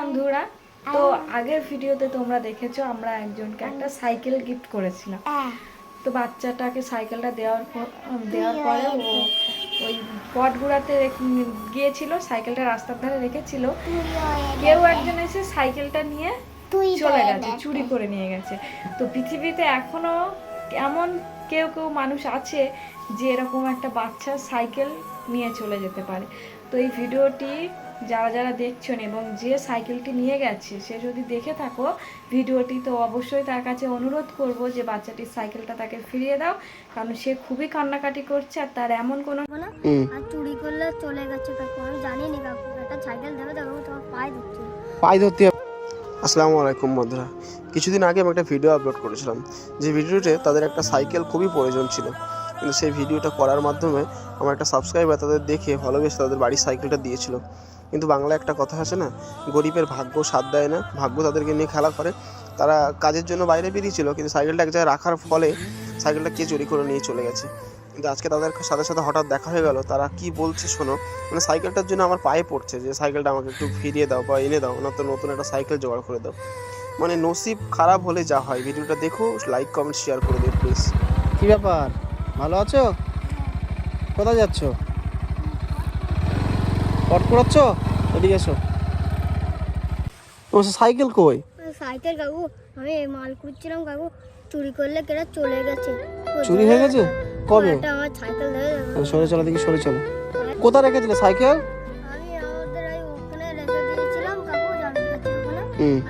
বন্ধুরা তো আগের ভিডিওতে তোমরা দেখেছ আমরা একজনকে একটা সাইকেল গিফট করেছিলাম। তো বাচ্চাটাকে সাইকেলটা দেওয়ার পর দেওয়ার পরে ও ওই পটগুড়াতে গিয়েছিল সাইকেলটা রাস্তার ধারে রেখেছিল। কেউ একজন এসে সাইকেলটা নিয়ে চলে গেছে চুরি করে নিয়ে গেছে। তো পৃথিবীতে এখনও এমন কেউ কেউ মানুষ আছে যে এরকম একটা বাচ্চা সাইকেল নিয়ে চলে যেতে পারে। তো এই ভিডিওটি যারা যারা দেখছেন এবং যে সাইকেলটি নিয়ে গেছে সে যদি দেখে থাকো ভিডিওটি তো অবশ্যই তার কাছে অনুরোধ করব যে বাচ্চাটির সাইকেলটা তাকে ফিরিয়ে দাও কারণ সে খুবই কান্নাকাটি করছে আর তার এমন কোনো আর চুরি করলে চলে গেছে কাকু আমি জানি না কাকু একটা সাইকেল দেবে তো তোমার পায়ে দিচ্ছে পাই ধরতে হবে। আসসালামু আলাইকুম বন্ধুরা। কিছুদিন আগে আমি একটা ভিডিও আপলোড করেছিলাম যে ভিডিওতে তাদের একটা সাইকেল খুবই প্রয়োজন ছিল। কিন্তু সেই ভিডিওটা করার মাধ্যমে আমার একটা সাবস্ক্রাইবার তাদের দেখে ভালোবেসে তাদের বাড়ির সাইকেলটা দিয়েছিল। কিন্তু বাংলায় একটা কথা আছে না, গরিবের ভাগ্য সাথ দেয় না, ভাগ্য তাদেরকে নিয়ে খেলা করে। তারা কাজের জন্য বাইরে বেরিয়েছিল, কিন্তু সাইকেলটা এক জায়গায় রাখার ফলে সাইকেলটা কে চুরি করে নিয়ে চলে গেছে। কিন্তু আজকে তাদের সাথে সাথে হঠাৎ দেখা হয়ে গেল, তারা কি বলছে শোনো মানে সাইকেলটার জন্য আমার পায়ে পড়ছে, যে সাইকেলটা আমাকে একটু ফিরিয়ে দাও বা এনে দাও, না তো নতুন একটা সাইকেল জোগাড় করে দাও। মানে নসিব খারাপ হলে যা হয়, ভিডিওটা দেখো লাইক কমেন্ট শেয়ার করে দিও প্লিজ কি ব্যাপার? ভালো আছো? কোথায় যাচ্ছ? পট করাচ্ছ? এদিকে এসো। তোমার সাইকেল কই? সাইকেল কাকু আমি মাল খুঁজছিলাম কাকু চুরি করলে কেটা চলে গেছে। চুরি হয়ে গেছে? কবে? আমার সাইকেল। সরে চলো দেখি সরে চলো। কোথায় রেখেছিলে সাইকেল? আমি আমাদের ওখানে রেখে দিয়েছিলাম কাকু জানি কাছে ওখানে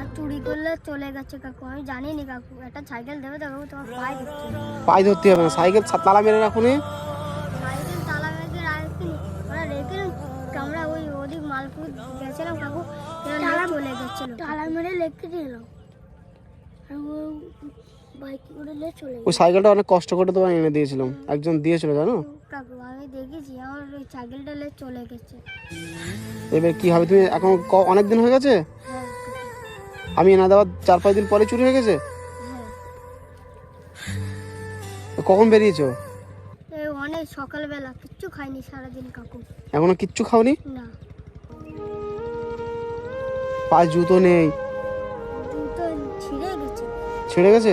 আর চুরি করলে চলে গেছে কাকু আমি জানি না কাকু। একটা সাইকেল দেবে তো কাকু তোমার পায়ে দিচ্ছে পায়ে ধরতে হবে না সাইকেল তালা মেরে রাখুনি। ওদিক মালপুর গেছিলাম কাকু তালা চলে গেছিল তালা মেরে লেখে দিলাম ওই সাইকেলটা অনেক কষ্ট করে তোমার এনে দিয়েছিলাম। একজন দিয়েছিল জানো? কাকু আমি দেখেছি আমার ওই সাইকেলটা লে চলে গেছে। এবার কি হবে তুমি এখন অনেক দিন হয়ে গেছে? হ্যাঁ। আমি এনে দেওয়ার চার পাঁচ দিন পরে চুরি হয়ে গেছে? হ্যাঁ। কখন বেরিয়েছো? এই অনেক সকালবেলা কিচ্ছু খাইনি সারাদিন কাকু। এখনও কিচ্ছু খাওনি? না। পায়ে জুতো নেই। ছিঁড়ে গেছে। ছেড়ে গেছে?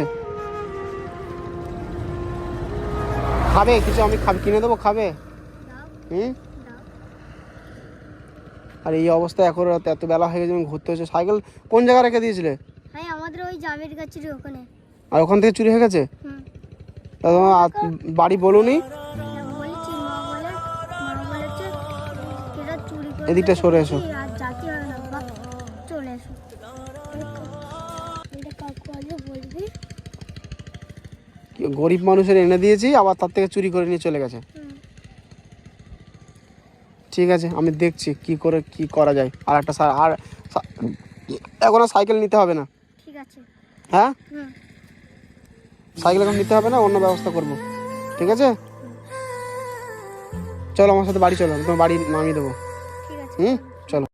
খাবে কিছু আমি খাবে কিনে দেবো খাবে? হুম? আর এই অবস্থায় এখন রাত এত বেলা হয়ে গেছে আমি ঘুরতে হচ্ছে। সাইকেল কোন জায়গায় রেখে দিয়েছিলে? হ্যাঁ আমাদের ওই জামের গাছের ওখানে। আর ওখান থেকে চুরি হয়ে গেছে? হুম। তা তোমার বাড়ি বলুনি? এদিকটা সরে এসো। গরিব মানুষের এনে দিয়েছি আবার তার থেকে চুরি করে নিয়ে চলে গেছে। ঠিক আছে আমি দেখছি কি করে কি করা যায়। আর একটা আর এখন আর সাইকেল নিতে হবে না। ঠিক আছে। হ্যাঁ? সাইকেল এখন নিতে হবে না অন্য ব্যবস্থা করব। ঠিক আছে? চলো আমার সাথে বাড়ি চলো তোমার বাড়ি নামিয়ে দেবো। হুম? চলো।